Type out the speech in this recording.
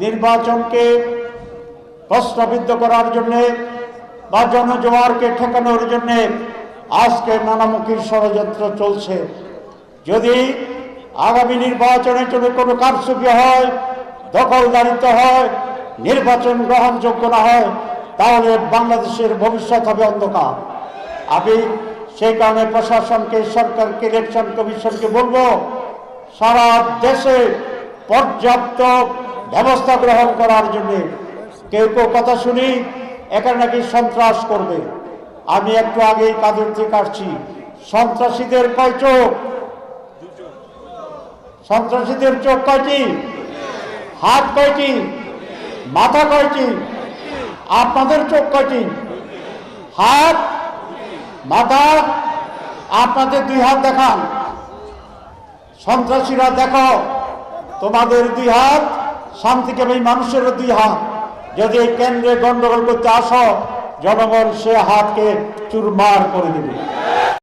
নির্বাচনকে প্রশ্নবিদ্ধ করার জন্যে বা জনজোয়ারকে ঠেকানোর জন্যে আজকে নানামুখী ষড়যন্ত্র চলছে। যদি আগামী নির্বাচনের জন্য কোনো কারচুপি হয়, দখলদারিত্ব হয়, নির্বাচন গ্রহণযোগ্য না হয়, তাহলে বাংলাদেশের ভবিষ্যৎ হবে অন্ধকার। আমি সেই কারণে প্রশাসনকে, সরকারকে, ইলেকশন কমিশনকে বলব, সারা দেশে পর্যাপ্ত ব্যবস্থা গ্রহণ করার জন্য কেউ কেউ কথা শুনি, এখানে নাকি সন্ত্রাস করবে। আমি একটু আগেই কাদের থেকে আসছি। সন্ত্রাসীদের কয় চোখ? সন্ত্রাসীদের চোখ কয়টি? হাত কয়টি? মাথা কয়টি? আপনাদের চোখ কয়টি? হাত, মাথা, আপনাদের দুই হাত দেখান। সন্ত্রাসীরা দেখো, তোমাদের দুই হাত শান্তিকামী মানুষের দুই হাত। যদি এই কেন্দ্রে গন্ডগোল করতে আসো, জনগণ সে হাতকে চুরমার করে দেবে।